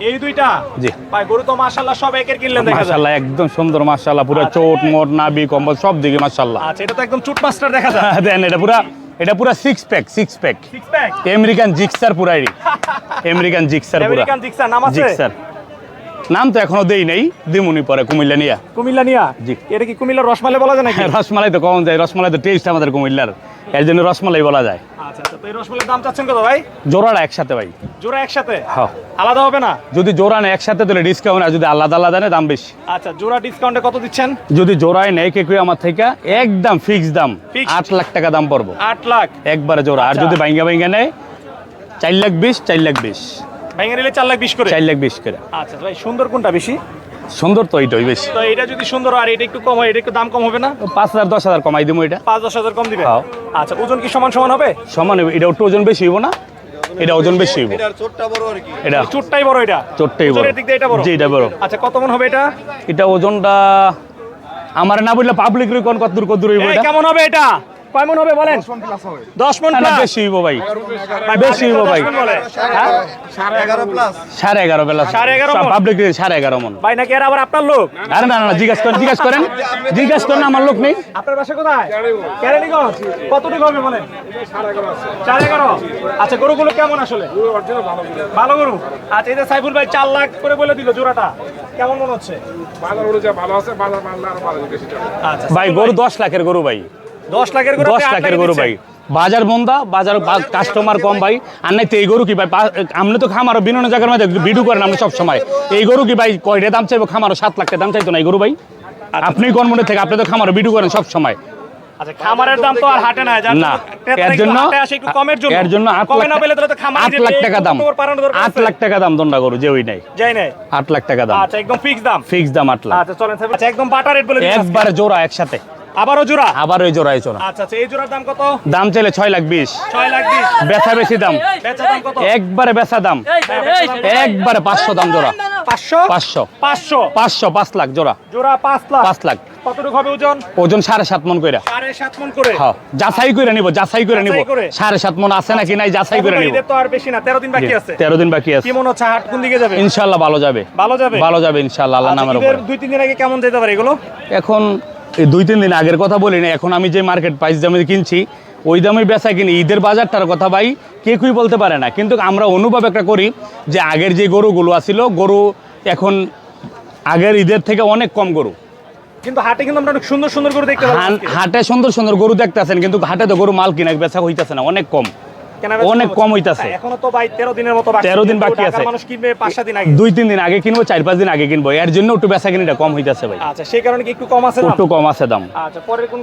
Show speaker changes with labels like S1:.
S1: এই দুইটা?
S2: জি।
S1: ভাই গরু তো মাশাআল্লাহ সব একের কিনলেন দেখা যায়।
S2: মাশাল্লাহ একদম সুন্দর মাশাল্লাহ পুরো
S1: আচ্ছা,
S2: চোট মোট নাবি কম্বল সব দিকে মাশাল্লাহ
S1: আচ্ছা এটা তো একদম চুট মাস্টার দেখা যায়।
S2: দেন এটা পুরা এটা পুরা six pack six pack
S1: six pack
S2: American Gixxer পুরাই। আমেরিকান জিক্সার পুরা।
S1: আমেরিকান জিক্সার নাম আছে?
S2: জিক্সার নাম তো এখনও দেই নাই দিমুনি পরে কুমিল্লা নিয়া।
S1: কুমিল্লা নিয়া?
S2: জি।
S1: এটা কি কুমিল্লার রসমালাই বলা যায় নাকি?
S2: রসমালাই তো কম যায় রসমালাই তো টেস্ট আমাদের কুমিল্লার। এর জন্য রসমালাই বলা যায়।
S1: আচ্ছা আচ্ছা তো এই রসমালাইয়ের দাম চাচ্ছেন কত ভাই?
S2: জোড়াটা একসাথে ভাই।
S1: জোড়া একসাথে?
S2: হ্যাঁ।
S1: আলাদা হবে না?
S2: যদি জোড়া নেয় একসাথে তাহলে ডিসকাউন্ট আর যদি আলাদা আলাদা নেয় দাম বেশি।
S1: আচ্ছা জোড়া ডিসকাউন্টে কত দিচ্ছেন?
S2: যদি জোড়ায় নেয় কে আমার থেকে একদম ফিক্স দাম আট লাখ টাকা দাম পড়ব।
S1: আট লাখ?
S2: একবারে জোড়া। আর
S1: আচ্ছা।
S2: যদি বাইঙ্গা বাইঙ্গা নেয় চার লাখ বিশ চার লাখ বিশ।
S1: ভেঙে নিলে চার লাখ বিশ করে?
S2: চার লাখ বিশ করে।
S1: আচ্ছা ভাই সুন্দর কোনটা বেশি?
S2: সুন্দর তো এইটাই বেশি।
S1: তো এটা যদি সুন্দর আর এটা একটু কম হয় এটা একটু দাম কম হবে না?
S2: পাঁচ হাজার দশ হাজার কমাই দিব এটা।
S1: পাঁচ দশ হাজার কম দিবে
S2: হ্যাঁ।
S1: আচ্ছা ওজন কি সমান সমান হবে?
S2: সমান হবে। এটা একটু ওজন বেশি হইব না? এটা ওজন বেশি হইব। এটা।
S1: চুটটাই বড় এটা?
S2: চোটটাই বড়।
S1: দিক দিয়ে এটা বড়?
S2: জি এটা বড়।
S1: আচ্ছা কত মন হবে এটা?
S2: এটা ওজনটা আমার না বললে পাবলিক রিকন কত দূর কত দূর হইব এটা?
S1: কেমন হবে এটা? কয় মন হবে বলেন? দশ মন
S2: বেশি হইব ভাই।
S1: ভাই,
S2: বেশি হইব ভাই।
S1: বলে।
S2: সাড়ে এগারো বেলা
S1: সাড়ে এগারো?
S2: পাবলিক সাড়ে এগারো মন।
S1: ভাই নাকি এরা আবার আপনার লোক?
S2: আরে না না না, জিজ্ঞাসা করেন জিজ্ঞাসা করেন। জিজ্ঞাসা করেন আমার লোক নেই।
S1: আপনার বাসা কোথায়? কেরানীগঞ্জ। কতটুকু হবে বলেন? চার এগারো আচ্ছা গরুগুলো কেমন আসলে? ভালো গরু। আচ্ছা এই যে সাইফুল ভাই চার লাখ করে বলে দিল জোড়াটা। কেমন মনে হচ্ছে?
S3: বাজার অনুযায়ী ভালো আছে বাজার মানলে আরও ভালো বেশি
S1: আচ্ছা
S2: ভাই গরু দশ লাখের গরু ভাই।
S1: দশ লাখের গরু
S2: দশ লাখের গরু ভাই। বাজার বন্ধা বাজার কাস্টমার কম ভাই। আর নাই তো এই গরু কি ভাই? আপনি তো খামারও বিভিন্ন জায়গার মধ্যে ভিডিও করেন আপনি সব সময় এই গরু কি ভাই কয়টা দাম চাইব? খামারও সাত লাখ দাম চাইতো না এই গরু ভাই? আপনি কোন মনে থেকে আপনি তো খামারও ভিডিও করেন সব সময়
S1: আচ্ছা খামারের দাম তো আর হাটে না
S2: না এর জন্য
S1: একটু কমের জন্য।
S2: এর জন্য আট লাখ
S1: না পেলে তাহলে তো খামারে
S2: আট লাখ টাকা দাম।
S1: কুকুর পাড়ানো দরকার
S2: আট
S1: আছে।
S2: লাখ টাকা দাম দণ্ডা গরু যে ওই নাই।
S1: যাই নাই।
S2: আট লাখ টাকা দাম।
S1: আচ্ছা একদম ফিক্স দাম।
S2: ফিক্স দাম আট লাখ।
S1: আচ্ছা চলেন আচ্ছা একদম বাটা রেট বলে
S2: একবারে জোড়া একসাথে।
S1: আবারও জোড়া?
S2: আবার ওই জোড়ায় জোড়া।
S1: আচ্ছা আচ্ছা এই জোড়ার দাম কত?
S2: দাম চাইলে ছয় লাখ বিশ।
S1: ছয় লাখ বিশ।
S2: বেচা বেশি দাম।
S1: বেচা দাম কত?
S2: একবারে বেচা দাম। একবারে পাঁচশো দাম জোড়া।
S1: পাঁচশো?
S2: পাঁচশো।
S1: পাঁচশো?
S2: পাঁচশো পাঁচ লাখ জোড়া।
S1: জোড়া পাঁচ লাখ।
S2: পাঁচ লাখ।
S1: কতটুকু হবে ওজন?
S2: ওজন সাড়ে সাত মন কইরা।
S1: সাড়ে সাত মন করে?
S2: হ্যাঁ। যাচাই করে নিব যাচাই করে নিব। সাড়ে সাত মন আছে নাকি নাই যাচাই করে নিব।
S1: তো আর বেশি না তেরো দিন বাকি আছে।
S2: তেরো দিন বাকি আছে।
S1: কি মনে হচ্ছে হাট কোন দিকে যাবে?
S2: ইনশাল্লাহ ভালো যাবে।
S1: ভালো যাবে?
S2: ভালো যাবে ইনশাল্লাহ আল্লাহ
S1: আচ্ছা,
S2: নামের উপরে।
S1: দুই তিন দিন আগে কেমন যেতে পারে এগুলো?
S2: এখন দুই তিন দিন আগের কথা বলি না এখন আমি যে মার্কেট প্রাইস দামে কিনছি ওই দামে বেচা কিনি ঈদের বাজারটার কথা ভাই কে কুই বলতে পারে না। কিন্তু আমরা অনুভব একটা করি যে আগের যে গরুগুলো আছিল গরু এখন আগের ঈদের থেকে অনেক কম গরু।
S1: কিন্তু হাটে কিন্তু আমরা অনেক সুন্দর সুন্দর গরু দেখতে
S2: হাটে সুন্দর সুন্দর গরু দেখতেছেন কিন্তু হাটে তো গরু মাল কিনা বেচা হইতেছে না অনেক কম। অনেক কম হইতাছে।
S1: এখনও তো ভাই তেরো দিনের মতো বাকি
S2: 13 দিন বাকি আছে।
S1: মানুষ কিনবে 5 দিন আগে।
S2: দুই তিন দিন আগে কিনবো চার পাঁচ দিন আগে কিনবো। এর জন্য একটু বেচা কিনিটা কম হইতাছে ভাই।
S1: আচ্ছা সেই কারণে কি একটু কম আছে দাম?
S2: একটু কম আছে দাম।
S1: আচ্ছা পরের কোন